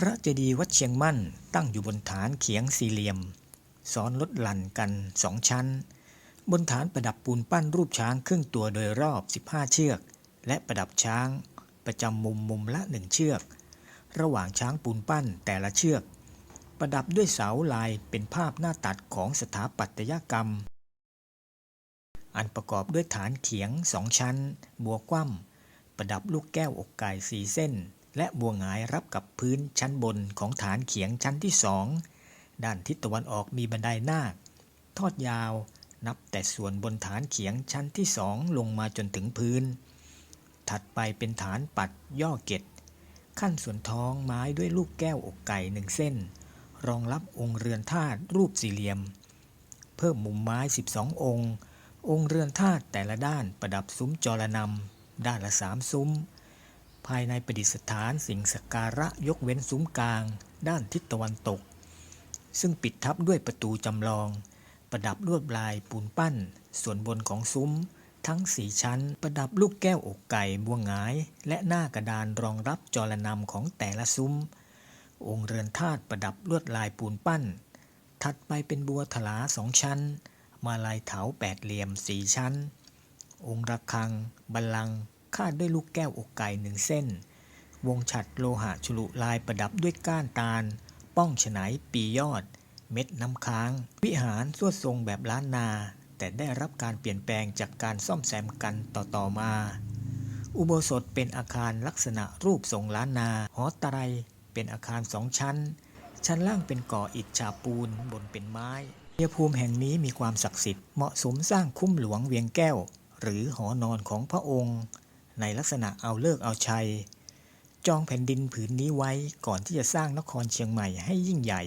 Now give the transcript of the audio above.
พระเจดีย์วัดเชียงมั่นตั้งอยู่บนฐานเขียงสี่เหลี่ยม ซ้อนลดหลั่นกันสองชั้น บนฐานประดับปูนปั้นรูปช้างครึ่งตัวโดยรอบ 15 เชือก และประดับช้างประจำมุมมุมละหนึ่งเชือก ระหว่างช้างปูนปั้นแต่ละเชือก ประดับด้วยเสาลายเป็นภาพหน้าตัดของสถาปัตยกรรม อันประกอบด้วยฐานเขียงสองชั้น บัวคว่ำประดับลูกแก้วอกไก่สีเส้น และบัวหงายรับกับพื้นชั้นบนของฐานเขียงชั้นที่สอง ด้านทิศตะวันออกมีบันไดนาค ทอดยาวนับแต่ส่วนบนฐานเขียงชั้นที่สองลงมาจนถึงพื้น ถัดไปเป็นฐานปัดย่อเกตขั้นส่วนท้องไม้ด้วยลูกแก้วอกไก่หนึ่งเส้น รองรับองค์เรือนธาตุรูปสี่เหลี่ยม เพิ่มมุมไม้ 12 องค์ องค์เรือนธาตุแต่ละด้านประดับซุ้มจรนำด้านละสามซุ้ม ภายในประดิษฐานสิ่งสักการะยกเว้นซุ้มกลาง ด้านทิศตะวันตก ซึ่งปิดทับด้วยประตูจำลอง ประดับลวดลายปูนปั้น ส่วนบนของซุ้ม ทั้งสี่ชั้นประดับลูกแก้วอกไก่บัวหงาย และหน้ากระดานรองรับจรนำของแต่ละซุ้ม องค์เรือนธาตุประดับลวดลายปูนปั้น ถัดไปเป็นบัวถลาสองชั้น มาลายเถาแปดเหลี่ยมสี่ชั้น องค์ระฆัง บัลลังก์ คาดด้วยลูกแก้วอกไก่หนึ่งเส้น วงฉัตรโลหะฉลุลายประดับด้วยก้านตาล ป้องฉไนปียอด เม็ดน้ำค้าง วิหารสวดทรงแบบล้านนา แต่ได้รับการเปลี่ยนแปลงจากการซ่อมแซมกันต่อๆมา อุโบสถเป็นอาคารลักษณะรูปทรงล้านนา หอตะไรเป็นอาคารสองชั้น ชั้นล่างเป็นก่ออิฐฉาบปูนบนเป็นไม้เยภูมิแห่งนี้มีความศักดิ์สิทธิ์เหมาะสมสร้างคุ้มหลวงเวียงแก้ว หรือหอนอนของพระองค์ ในลักษณะเอาเลิกเอาชัย จองแผ่นดินผืนนี้ไว้ก่อนที่จะสร้างนครเชียงใหม่ให้ยิ่งใหญ่